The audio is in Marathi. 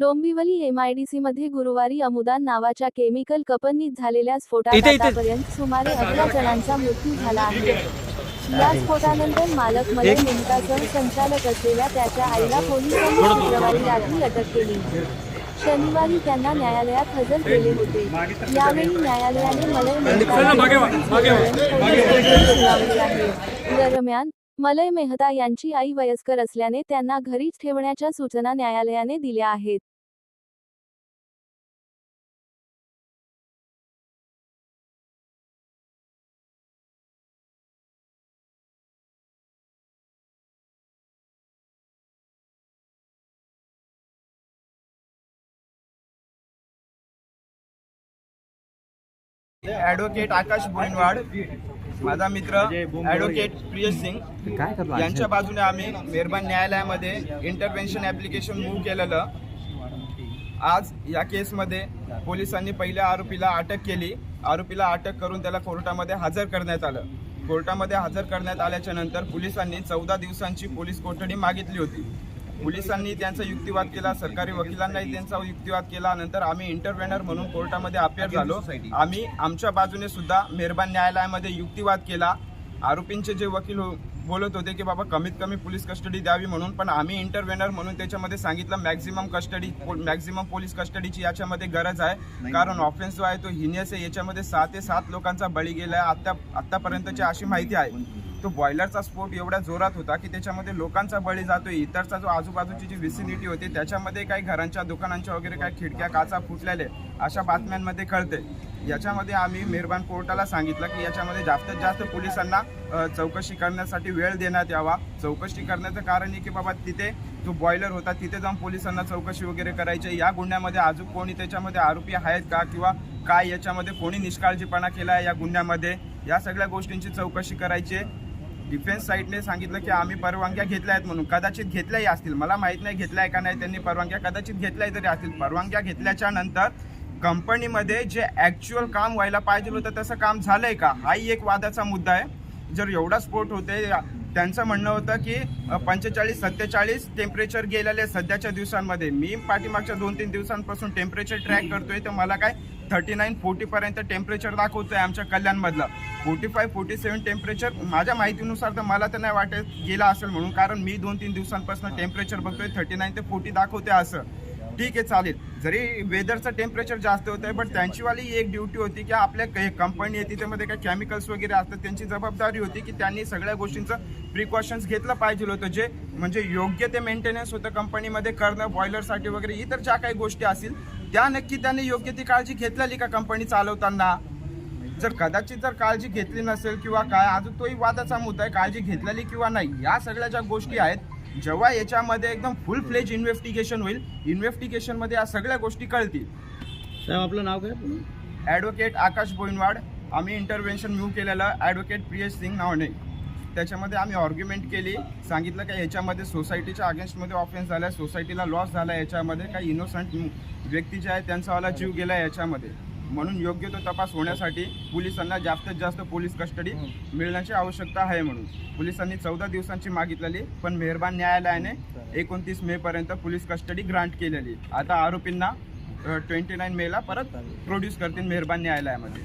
डोंबिवली एमआयडीसी मध्ये गुरुवारी अमुदान नावाच्या केमिकल कंपनीत झालेल्या स्फोटात. आतापर्यंत सुमारे अकरा जणांचा मृत्यू झाला आहे. या स्फोटानंतर मालक मलय मेहतासह संचालक असलेल्या त्याच्या आईला पोलिसांनी शुक्रवारी रात्री अटक केली. शनिवारी त्यांना न्यायालयात हजर केले होते. यावेळी न्यायालयाने मलय आहे दरम्यान मलय मेहता यांची आई वयस्कर असल्याने त्यांना घरीच ठेवण्याच्या सूचना न्यायालयाने दिल्या आहेत. ॲडव्होकेट आकाश बोईनवाड माझा मित्र ॲडव्होकेट प्रियश सिंग. यांच्या बाजूने आम्ही मेहरबान न्यायालयामध्ये इंटरव्हेन्शन ॲप्लिकेशन मूव्ह केलेलं. आज या केसमध्ये पोलिसांनी पहिल्या आरोपीला अटक केली. आरोपीला अटक करून त्याला कोर्टामध्ये हजर करण्यात आलं. कोर्टामध्ये हजर करण्यात आल्याच्यानंतर पोलिसांनी चौदा दिवसांची पोलीस कोठडी मागितली होती. पोलिसांनी त्यांचा युक्तिवाद केला सरकारी वकिलांनाही त्यांचा युक्तिवाद केला. नंतर आम्ही इंटरव्हेनर म्हणून कोर्टामध्ये अपेअर झालो. आम्ही आमच्या बाजूने सुद्धा मेहरबान न्यायालयामध्ये युक्तिवाद केला. आरोपींचे जे वकील हो- बोलत होते की बाबा कमीत कमी पोलीस कस्टडी द्यावी म्हणून पण आम्ही इंटरव्हेनर म्हणून त्याच्यामध्ये सांगितलं मॅक्झिमम कस्टडी मॅक्झिमम पोलीस कस्टडीची याच्यामध्ये गरज आहे. कारण ऑफेन्स जो आहे तो हिनियस आहे. याच्यामध्ये सहा ते सात लोकांचा बळी गेला आहे आत्ता आत्तापर्यंतची अशी माहिती आहे. तो बॉयलरचा स्फोट एवढ्या जोरात होता की त्याच्यामध्ये लोकांचा बळी जातोय इतरचा जो आजूबाजूची जी विसिनिटी होती त्याच्यामध्ये काही घरांच्या दुकानांच्या वगैरे काही खिडक्या काचा फुटलेले अशा बातम्यांमध्ये कळते. याच्यामध्ये आम्ही मेहरबान कोर्टाला सांगितलं की याच्यामध्ये जास्तीत जास्त पोलिसांना चौकशी करण्यासाठी वेळ देण्यात यावा. चौकशी करण्याचं कारण आहे की बाबा तिथे जो बॉयलर होता तिथे जाऊन पोलिसांना चौकशी वगैरे करायची. या गुन्ह्यामध्ये अजून कोणी त्याच्यामध्ये आरोपी आहेत का किंवा काय याच्यामध्ये कोणी निष्काळजीपणा केला आहे या गुन्ह्यामध्ये? या सगळ्या गोष्टींची चौकशी करायची आहे. डिफेन्स साईडने सांगितलं की आम्ही परवानग्या घेतल्या आहेत म्हणून. कदाचित घेतल्याही असतील. मला माहीत नाही घेतल्या आहे का नाही त्यांनी परवानग्या. कदाचित घेतल्याही तरी असतील. परवानग्या घेतल्याच्या नंतर कंपनीमध्ये जे ॲक्च्युअल काम व्हायला पाहिजे होतं तसं काम झालं आहे का? हाही एक वादाचा मुद्दा आहे. जर एवढा स्फोट होते त्यांचं म्हणणं होतं की पंचेचाळीस सत्तेचाळीस टेम्परेचर गेलेले सध्याच्या दिवसांमध्ये. मी पाठीमागच्या दोन तीन दिवसांपासून टेम्परेचर ट्रॅक करतोय तर मला काय थर्टी नाईन फोर्टीपर्यंत टेम्परेचर दाखवतोय आमच्या कल्याणमधलं. Forty five forty seven temperature माझ्या माहितीनुसार तर मला तर नाही वाटत गेला असेल म्हणून कारण मी दोन तीन दिवसांपासून टेम्परेचर बघतोय थर्टी नाईन ते फोर्टी दाखवते असं. ठीक आहे चालेल. जरी वेदरचं टेम्परेचर जास्त होतं आहे बट त्यांचीवाली एक ड्युटी होती की आपल्या काही कंपनी आहे तिच्यामध्ये काही केमिकल्स वगैरे असतात त्यांची जबाबदारी होती की त्यांनी सगळ्या गोष्टींचं प्रिकॉशन्स घेतलं पाहिजे होतं जे म्हणजे योग्य ते मेंटेनन्स होतं कंपनीमध्ये करणं बॉयलरसाठी वगैरे इतर ज्या काही गोष्टी असतील त्या नक्की त्यांनी योग्य ती काळजी घेतलेली का कंपनी चालवताना? जर कदाचित जर काळजी घेतली नसेल किंवा काय अजून तोही वादाचा मुद्दा आहे काळजी घेतलेली किंवा नाही या सगळ्या ज्या गोष्टी आहेत जेव्हा याच्यामध्ये एकदम फुल फ्लेज इन्व्हेस्टिगेशन होईल इन्व्हेस्टिगेशनमध्ये या सगळ्या गोष्टी कळतील. साहेब आपलं नाव काय? ॲडव्होकेट आकाश बोईनवाड आम्ही इंटरव्हेन्शन मूव्ह केलेलं ॲडव्होकेट प्रियेश सिंग नावाने. त्याच्यामध्ये आम्ही आर्ग्युमेंट केली सांगितलं की याच्यामध्ये सोसायटीच्या अगेन्स्टमध्ये ऑफेन्स झाला आहे सोसायटीला लॉस झाला आहे याच्यामध्ये काही इनोसंट व्यक्ती जे आहेत त्यांचावाला जीव गेला आहे याच्यामध्ये. म्हणून योग्य तो तपास होण्यासाठी पोलिसांना जास्तीत जास्त पोलीस कस्टडी मिळण्याची आवश्यकता आहे म्हणून. पोलिसांनी चौदा दिवसांची मागितलेली पण मेहरबान न्यायालयाने एकोणतीस मेपर्यंत पोलीस कस्टडी ग्रांट केलेली. आता आरोपींना ट्वेंटी नाईन मेला परत प्रोड्यूस करतील मेहरबान न्यायालयामध्ये.